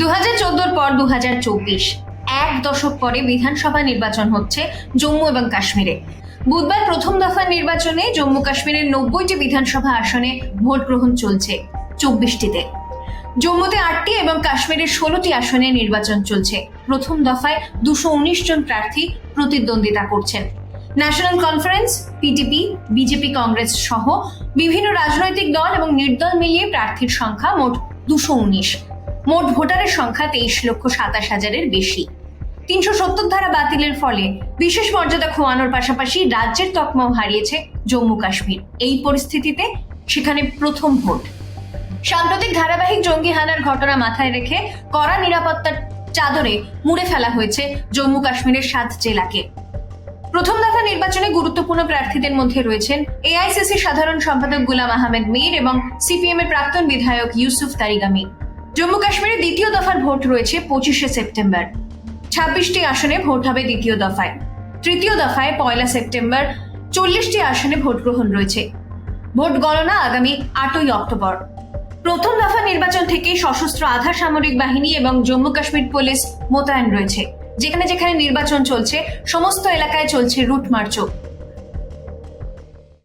দু চোদ্দোর পর দু চব্বিশ, এক দশক পরে বিধানসভা নির্বাচন হচ্ছে জম্মু এবং কাশ্মীরে। বুধবার প্রথম দফার নির্বাচনে জম্মু কাশ্মীরের নব্বইটি বিধানসভা আসনে ভোট গ্রহণ চলছে চব্বিশটিতে। জম্মুতে আটটি এবং কাশ্মীরের ষোলোটি আসনে নির্বাচন চলছে। প্রথম দফায় দুশো উনিশ জন প্রার্থী প্রতিদ্বন্দ্বিতা করছেন। National conference, PDP, BJP Congress সহ বিভিন্ন রাজনৈতিক দল এবং নির্দল মিলিয়ে প্রার্থীর সংখ্যা মোট দুশো উনিশ। মোট ভোটারের সংখ্যা তেইশ লক্ষ সাতাশ হাজারের বেশি। তিনশো সত্তর ধারা বাতিলের ফলে বিশেষ মর্যাদা খোয়ানোর পাশাপাশি রাজ্যের তকমাও হারিয়েছে জম্মু কাশ্মীর। এই পরিস্থিতিতে সেখানে প্রথম ভোট। সাম্প্রতিক ধারাবাহিক জঙ্গি হানার ঘটনা মাথায় রেখে কড়া নিরাপত্তার চাদরে মুড়ে ফেলা হয়েছে জম্মু কাশ্মীরের সাত জেলাকে। প্রথম দফা নির্বাচনে গুরুত্বপূর্ণ প্রার্থীদের মধ্যে রয়েছেন এআইসিসি সাধারণ সম্পাদক গুলাম আহমেদ মীর এবং সিপিএম এর প্রাক্তন বিধায়ক ইউসুফ তারিগামি। জম্মু কাশ্মীরে দ্বিতীয় দফার ভোট রয়েছে পঁচিশে সেপ্টেম্বর। ছাব্বিশটি আসনে ভোট হবে দ্বিতীয় দফায়। তৃতীয় দফায় পয়লা সেপ্টেম্বর চল্লিশটি আসনে ভোট গ্রহণ রয়েছে। ভোট গণনা আগামী আটই অক্টোবর। প্রথম দফা নির্বাচন থেকে সশস্ত্র আধা সামরিক বাহিনী এবং জম্মু কাশ্মীর পুলিশ মোতায়েন রয়েছে। যেখানে যেখানে নির্বাচন চলছে, সমস্ত এলাকায় চলছে রুট মার্চও